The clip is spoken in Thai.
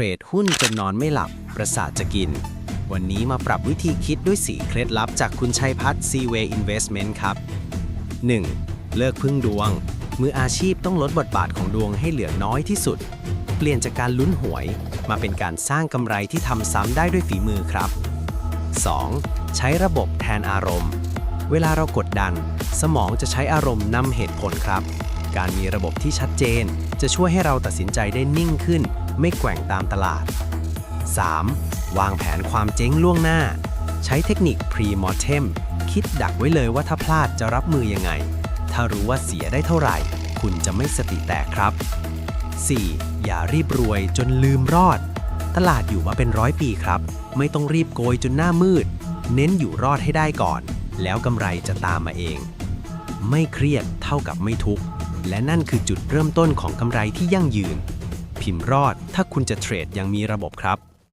รดหุ้นจนนอนไม่หลับ ประสาทจะกิน วันนี้มาปรับวิธีคิดด้วยสีเคล็ดลับจากคุณชัยพัฒน์ Seaway Investment ครับ 1. เลิกพึ่งดวง มืออาชีพต้องลดบทบาทของดวงให้เหลือน้อยที่สุด เปลี่ยนจากการลุ้นหวย มาเป็นการสร้างกำไรที่ทำซ้ำได้ด้วยฝีมือครับ 2. ใช้ระบบแทนอารมณ์ เวลาเรากดดัน สมองจะใช้อารมณ์นำเหตุผลครับ การมีระบบที่ชัดเจน จะช่วยให้เราตัดสินใจได้นิ่งขึ้น ไม่แกว่งตามตลาด 3. วางแผนความเจ๊งล่วงหน้า ใช้เทคนิค pre-mortem คิดดักไว้เลยว่าถ้าพลาดจะรับมือยังไง ถ้ารู้ว่าเสียได้เท่าไหร่ คุณจะไม่สติแตกครับ 4. อย่ารีบรวยจนลืมรอด ตลาดอยู่มาเป็นร้อยปีครับ ไม่ต้องรีบโกยจนหน้ามืด เน้นอยู่รอดให้ได้ก่อน แล้วกำไรจะตามมาเอง ไม่เครียดเท่ากับไม่ทุกข์ และนั่นคือจุดเริ่มต้นของกำไรที่ยั่งยืน พิมพ์รอดถ้าคุณจะเทรดอยังมีระบบครับ